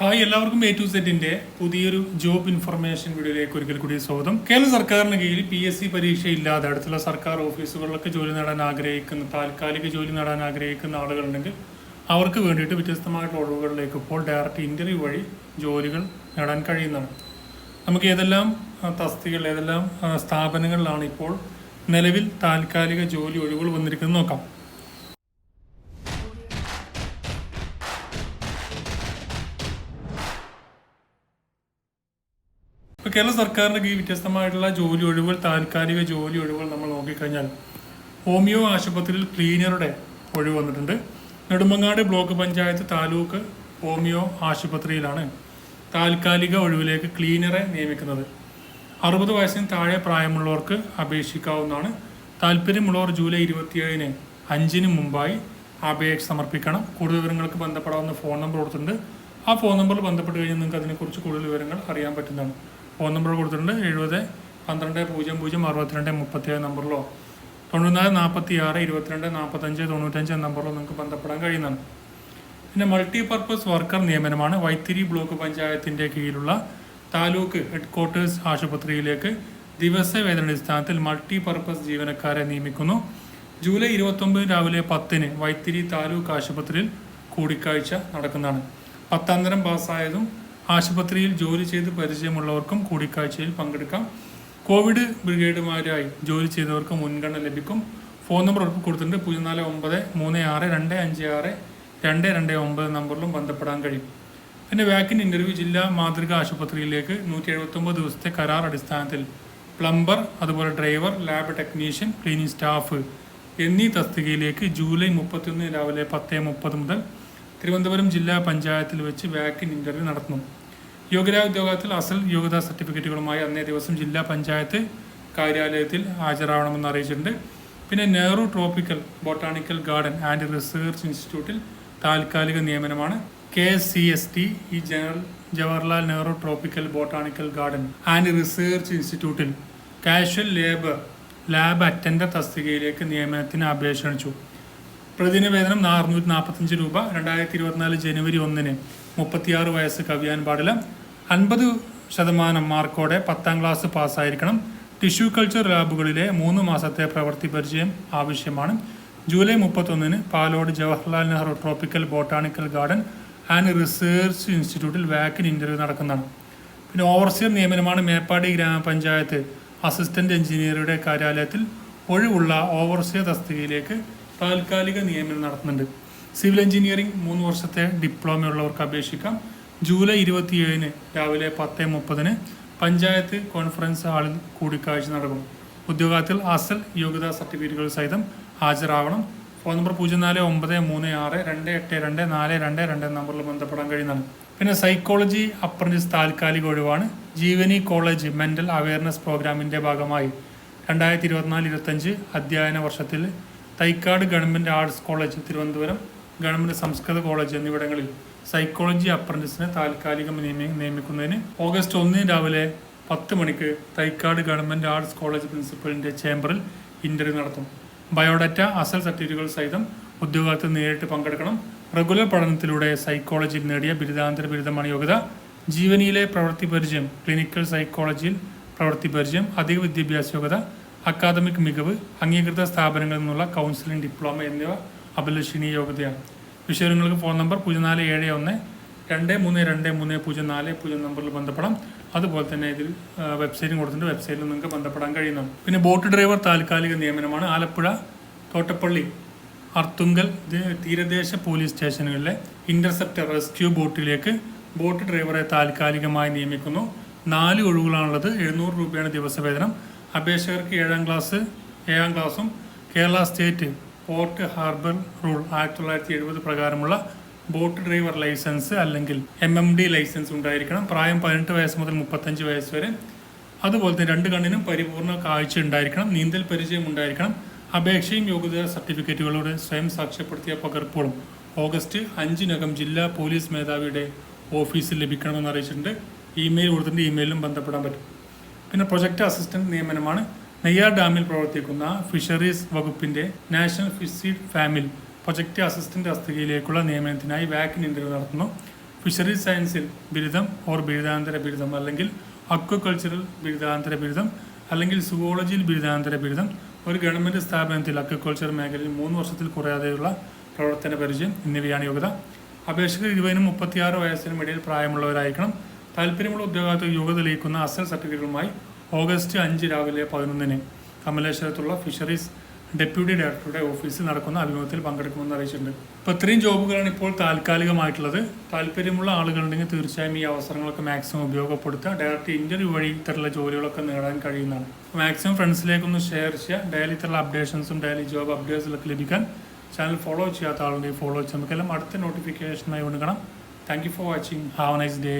Hi എല്ലാവർക്കും A to സെറ്റിന്റെ പുതിയൊരു ജോബ് ഇൻഫർമേഷൻ വീഡിയോയിലേക്ക് ഒരിക്കൽ കൂടി സ്വാഗതം. കേരള സർക്കാരിന് കീഴിൽ പി എസ് സി പരീക്ഷ ഇല്ലാതെ അടുത്തുള്ള സർക്കാർ ഓഫീസുകളിലൊക്കെ ജോലി നേടാൻ ആഗ്രഹിക്കുന്ന താൽക്കാലിക ജോലി നേടാൻ ആഗ്രഹിക്കുന്ന ആളുകളുണ്ടെങ്കിൽ അവർക്ക് വേണ്ടിയിട്ട് വ്യത്യസ്തമായിട്ടുള്ള ഒഴിവുകളിലേക്ക് ഇപ്പോൾ ഡയറക്റ്റ് ഇന്റർവ്യൂ വഴി ജോലികൾ നേടാൻ കഴിയുന്നതാണ് നമുക്ക് ഏതെല്ലാം തസ്തികൾ ഏതെല്ലാം സ്ഥാപനങ്ങളിലാണ് ഇപ്പോൾ നിലവിൽ താൽക്കാലിക ജോലി ഒഴിവുകൾ വന്നിരിക്കുന്നത് നോക്കാം. ഇപ്പോൾ കേരള സർക്കാരിന്റെ കീഴിൽ വ്യത്യസ്തമായിട്ടുള്ള ജോലി ഒഴിവുകൾ താൽക്കാലിക ജോലി ഒഴിവുകൾ നമ്മൾ നോക്കിക്കഴിഞ്ഞാൽ ഹോമിയോ ആശുപത്രിയിൽ ക്ലീനറുടെ ഒഴിവ് വന്നിട്ടുണ്ട്. നെടുമങ്ങാട് ബ്ലോക്ക് പഞ്ചായത്ത് താലൂക്ക് ഹോമിയോ ആശുപത്രിയിലാണ് താൽക്കാലിക ഒഴിവിലേക്ക് ക്ലീനറെ നിയമിക്കുന്നത്. അറുപത് വയസ്സിന് താഴെ പ്രായമുള്ളവർക്ക് അപേക്ഷിക്കാവുന്നതാണ്. താല്പര്യമുള്ളവർ ജൂലൈ ഇരുപത്തിയേഴിന് അഞ്ചിന് മുമ്പായി അപേക്ഷ സമർപ്പിക്കണം. കൂടുതൽ വിവരങ്ങൾക്ക് ബന്ധപ്പെടാവുന്ന ഫോൺ നമ്പർ കൊടുത്തിട്ടുണ്ട്. ആ ഫോൺ നമ്പറിൽ ബന്ധപ്പെട്ട് കഴിഞ്ഞാൽ നിങ്ങൾക്ക് അതിനെക്കുറിച്ച് കൂടുതൽ വിവരങ്ങൾ അറിയാൻ പറ്റുന്നതാണ്. ഫോൺ നമ്പർ കൊടുത്തിട്ടുണ്ട്. എഴുപത് പന്ത്രണ്ട് പൂജ്യം പൂജ്യം അറുപത്തിരണ്ട് മുപ്പത്തിയേഴ് നമ്പറിലോ. തൊണ്ണൂറ്റിനാല് നാൽപ്പത്തി ആറ് ഇരുപത്തിരണ്ട് നാൽപ്പത്തഞ്ച് തൊണ്ണൂറ്റഞ്ച് എന്ന നമ്പറിലോ നിങ്ങൾക്ക് ബന്ധപ്പെടാൻ കഴിയുന്നതാണ്. പിന്നെ മൾട്ടി പർപ്പസ് വർക്കർ നിയമനമാണ് വൈത്തിരി ബ്ലോക്ക് പഞ്ചായത്തിന്റെ കീഴിലുള്ള താലൂക്ക് ഹെഡ്ക്വാർട്ടേഴ്സ് ആശുപത്രിയിലേക്ക് ദിവസ വേതനാടിസ്ഥാനത്തിൽ മൾട്ടി പർപ്പസ് ജീവനക്കാരെ നിയമിക്കുന്നു. ജൂലൈ ഇരുപത്തൊമ്പത് രാവിലെ പത്തിന് വൈത്തിരി താലൂക്ക് ആശുപത്രിയിൽ കൂടിക്കാഴ്ച നടക്കുന്നതാണ്. പത്താം തരം പാസ്സായതും ആശുപത്രിയിൽ ജോലി ചെയ്ത് പരിചയമുള്ളവർക്കും കൂടിക്കാഴ്ചയിൽ പങ്കെടുക്കാം. കോവിഡ് ബ്രിഗേഡുമാരായി ജോലി ചെയ്തവർക്ക് മുൻഗണന ലഭിക്കും. ഫോൺ നമ്പർ കൊടുത്തിട്ടുണ്ട്. പൂജ്യം നാല് ഒമ്പത് മൂന്ന് ആറ് രണ്ട് അഞ്ച് ആറ് രണ്ട് രണ്ട് ഒമ്പത് നമ്പറിലും ബന്ധപ്പെടാൻ കഴിയും. പിന്നെ വാക്കിൻ ഇന്റർവ്യൂ ജില്ലാ മാതൃക ആശുപത്രിയിലേക്ക് നൂറ്റി എഴുപത്തൊമ്പത് ദിവസത്തെ കരാർ അടിസ്ഥാനത്തിൽ പ്ലംബർ അതുപോലെ driver lab technician cleaning staff എന്നീ തസ്തികയിലേക്ക് ജൂലൈ മുപ്പത്തിയൊന്ന് രാവിലെ പത്ത് മുപ്പത് മുതൽ തിരുവനന്തപുരം ജില്ലാ പഞ്ചായത്തിൽ വെച്ച് വാക്കിൻ ഇന്റർവ്യൂ നടത്തുന്നു. യോഗ്യതാ ഉദ്യോഗത്തിൽ അസൽ യോഗ്യതാ സർട്ടിഫിക്കറ്റുകളുമായി അന്നേ ദിവസം ജില്ലാ പഞ്ചായത്ത് കാര്യാലയത്തിൽ ഹാജരാവണമെന്ന് അറിയിച്ചിട്ടുണ്ട്. പിന്നെ Nehru tropical botanical garden and research ഇൻസ്റ്റിറ്റ്യൂട്ടിൽ താൽക്കാലിക നിയമനമാണ്. K C S T E general Jawaharlal Nehru tropical botanical garden and research ഇൻസ്റ്റിറ്റ്യൂട്ടിൽ കാഷ്വൽ ലേബർ ലാബ് അറ്റൻഡർ തസ്തികയിലേക്ക് നിയമനത്തിന് അപേക്ഷ പ്രതിദിന വേതനം അറുന്നൂറ്റി നാൽപ്പത്തഞ്ച് രൂപ രണ്ടായിരത്തി ഇരുപത്തിനാല് ജനുവരി ഒന്നിന് മുപ്പത്തിയാറ് വയസ്സ് കവിയാൻ പാടില്ല. അൻപത് ശതമാനം മാർക്കോടെ പത്താം ക്ലാസ് പാസ്സായിരിക്കണം. ടിഷ്യൂ കൾച്ചർ ലാബുകളിലെ മൂന്ന് മാസത്തെ പ്രവൃത്തി പരിചയം ആവശ്യമാണ്. ജൂലൈ മുപ്പത്തൊന്നിന് Palode Jawaharlal Nehru tropical botanical garden and research ഇൻസ്റ്റിറ്റ്യൂട്ടിൽ വാക്കിൻ ഇന്റർവ്യൂ നടക്കുന്നതാണ്. പിന്നെ ഓവർസിയർ നിയമനമാണ് മേപ്പാടി ഗ്രാമപഞ്ചായത്ത് അസിസ്റ്റന്റ് എഞ്ചിനീയറുടെ കാര്യാലയത്തിൽ ഒഴിവുള്ള ഓവർസിയർ തസ്തികയിലേക്ക് താൽക്കാലിക നിയമനം നടത്തുന്നുണ്ട്. സിവിൽ എഞ്ചിനീയറിംഗ് മൂന്ന് വർഷത്തെ ഡിപ്ലോമ ഉള്ളവർക്ക് അപേക്ഷിക്കാം. ജൂലൈ ഇരുപത്തിയേഴിന് രാവിലെ പത്ത് മുപ്പതിന് പഞ്ചായത്ത് കോൺഫറൻസ് ഹാളിൽ കൂടിക്കാഴ്ച നടക്കും. ഉദ്യോഗത്തിൽ അസൽ യോഗ്യതാ സർട്ടിഫിക്കറ്റുകൾ സഹിതം ഹാജരാവണം ഫോൺ നമ്പർ പൂജ്യം നാല് ഒമ്പത് മൂന്ന് ആറ് രണ്ട് എട്ട് രണ്ട് നാല് രണ്ട് രണ്ട് നമ്പറിൽ ബന്ധപ്പെടാൻ കഴിയുന്നതാണ്. പിന്നെ സൈക്കോളജി അപ്രന്റീസ് താൽക്കാലിക ഒഴിവാണ്. ജീവനി കോളേജ് മെന്റൽ അവയർനെസ് പ്രോഗ്രാമിന്റെ ഭാഗമായി രണ്ടായിരത്തി ഇരുപത്തിനാല് ഇരുപത്തഞ്ച് അധ്യയന വർഷത്തിൽ Thycaud government arts college Thiruvananthapuram government സംസ്കൃത കോളേജ് എന്നിവിടങ്ങളിൽ സൈക്കോളജി അപ്രന്റീസിനെ താൽക്കാലികം നിയമി- നിയമിക്കുന്നതിന് ഓഗസ്റ്റ് ഒന്നിന് രാവിലെ പത്ത് മണിക്ക് തൈക്കാട് ഗവൺമെന്റ് ആർട്സ് കോളേജ് പ്രിൻസിപ്പലിന്റെ ചേംബറിൽ ഇന്റർവ്യൂ നടത്തും. ബയോഡാറ്റ അസൽ സർട്ടിഫിക്കറ്റുകൾ സഹിതം ഉദ്യോഗാർത്ഥി നേരിട്ട് പങ്കെടുക്കണം. റെഗുലർ പഠനത്തിലൂടെ സൈക്കോളജിയിൽ നേടിയ ബിരുദാന്തര ബിരുദമാണ് യോഗ്യത. ജീവനിയിലെ പ്രവൃത്തി പരിചയം ക്ലിനിക്കൽ സൈക്കോളജിയിൽ പ്രവൃത്തി പരിചയം അധിക വിദ്യാഭ്യാസ യോഗ്യത അക്കാദമിക് മികവ് അംഗീകൃത സ്ഥാപനങ്ങളിൽ നിന്നുള്ള കൗൺസിലിംഗ് ഡിപ്ലോമ എന്നിവ അഭിലഷണീയ യോഗ്യതയാണ്. വിഷയങ്ങൾക്ക് ഫോൺ നമ്പർ പൂജ്യം നാല് ഏഴ് ഒന്ന് രണ്ട് മൂന്ന് രണ്ട് മൂന്ന് പൂജ്യം നാല് പൂജ്യം നമ്പറിൽ ബന്ധപ്പെടാം. അതുപോലെ തന്നെ ഇതിൽ വെബ്സൈറ്റും കൊടുത്തിട്ടുണ്ട്. വെബ്സൈറ്റിൽ നിങ്ങൾക്ക് ബന്ധപ്പെടാൻ കഴിയുന്നതാണ്. പിന്നെ ബോട്ട് ഡ്രൈവർ താൽക്കാലിക നിയമനമാണ്. ആലപ്പുഴ തോട്ടപ്പള്ളി അർത്തുങ്കൽ തീരദേശ പോലീസ് സ്റ്റേഷനുകളിലെ ഇന്റർസെപ്റ്റർ റെസ്ക്യൂ ബോട്ടിലേക്ക് ബോട്ട് ഡ്രൈവറെ താൽക്കാലികമായി നിയമിക്കുന്നു. നാല് ഒഴിവുകളാണുള്ളത്. എഴുന്നൂറ് രൂപയാണ് ദിവസവേതനം. അപേക്ഷകർക്ക് ഏഴാം ക്ലാസ് ഏഴാം ക്ലാസ്സും Kerala state port harbour rule ആയിരത്തി തൊള്ളായിരത്തി എഴുപത് പ്രകാരമുള്ള ബോട്ട് ഡ്രൈവർ ലൈസൻസ് അല്ലെങ്കിൽ എം എം ഡി ലൈസൻസ് ഉണ്ടായിരിക്കണം. പ്രായം പതിനെട്ട് വയസ്സ് മുതൽ മുപ്പത്തഞ്ച് വയസ്സ് വരെ. അതുപോലെ തന്നെ രണ്ട് കണ്ണിനും പരിപൂർണ കാഴ്ച ഉണ്ടായിരിക്കണം. നീന്തൽ പരിചയം ഉണ്ടായിരിക്കണം. അപേക്ഷയും യോഗ്യതാ സർട്ടിഫിക്കറ്റുകളുടെ സ്വയം സാക്ഷ്യപ്പെടുത്തിയ പകർപ്പുകളും ഓഗസ്റ്റ് അഞ്ചിനകം ജില്ലാ പോലീസ് മേധാവിയുടെ ഓഫീസിൽ ലഭിക്കണമെന്ന് അറിയിച്ചിട്ടുണ്ട്. ഇമെയിൽ കൊടുത്തിട്ടുണ്ട് ഇമെയിലും ബന്ധപ്പെടാൻ പറ്റും. പിന്നെ പ്രൊജക്ട് അസിസ്റ്റന്റ് നിയമനമാണ്. നെയ്യാർ ഡാമിൽ പ്രവർത്തിക്കുന്ന ഫിഷറീസ് വകുപ്പിന്റെ നാഷണൽ ഫിഷ് ഫാമിൽ പ്രൊജക്ട് അസിസ്റ്റന്റ് തസ്തികയിലേക്കുള്ള നിയമനത്തിനായി വാക്കിൻ ഇന്റർവ്യൂ നടത്തുന്നു. ഫിഷറീസ് സയൻസിൽ ബിരുദം ഓർ ബിരുദാന്തര ബിരുദം അല്ലെങ്കിൽ അക്വകൾച്ചറൽ ബിരുദാന്തര ബിരുദം അല്ലെങ്കിൽ സുവോളജിയിൽ ബിരുദാന്തര ബിരുദം ഒരു ഗവൺമെന്റ് സ്ഥാപനത്തിൽ അക്വകൾച്ചർ മേഖലയിൽ മൂന്ന് വർഷത്തിൽ കുറയാതെയുള്ള പ്രവർത്തന പരിചയം എന്നിവയാണ് യോഗ്യത. അപേക്ഷകർ ഇരുപതിനും മുപ്പത്തിയാറ് വയസ്സിനും ഇടയിൽ പ്രായമുള്ളവരായിരിക്കണം. താല്പര്യമുള്ള ഉദ്യോഗാർത്ഥികൾ യോഗ്യത തെളിയിക്കുന്ന അസൻ സർട്ടിഫിക്കറ്റുകളുമായി ഓഗസ്റ്റ് അഞ്ച് രാവിലെ പതിനൊന്നിന് കമലേശ്വരത്തുള്ള ഫിഷറീസ് ഡെപ്യൂട്ടി ഡയറക്ടറുടെ ഓഫീസിൽ നടക്കുന്ന അഭിമുഖത്തിൽ പങ്കെടുക്കുമെന്ന് അറിയിച്ചിട്ടുണ്ട്. ഇപ്പോൾ ഇത്രയും ജോബുകളാണ് ഇപ്പോൾ താൽക്കാലികമായിട്ടുള്ളത്. താല്പര്യമുള്ള ആളുകളുണ്ടെങ്കിൽ തീർച്ചയായും ഈ അവസരങ്ങളൊക്കെ മാക്സിമം ഉപയോഗപ്പെടുത്തുക. ഡയറക്റ്റ് ഇന്റർവ്യൂ വഴി ഇത്തരത്തിലുള്ള ജോലികളൊക്കെ നേടാൻ കഴിയുന്നതാണ്. മാക്സിമം ഫ്രണ്ട്സിലേക്കൊന്ന് ഷെയർ ചെയ്യുക. ഡെയിലി ഇത്തരമുള്ള അപ്ഡേഷൻസും ഡെയിലി ജോബ് അപ്ഡേറ്റ്സിലൊക്കെ ലഭിക്കാൻ ചാനൽ ഫോളോ ചെയ്യാത്ത ആളുണ്ടെങ്കിൽ ഫോളോ ചെയ്യാം നമുക്കെല്ലാം അടുത്ത നോട്ടിഫിക്കേഷനായി കൊടുക്കണം thank you for watching have nice day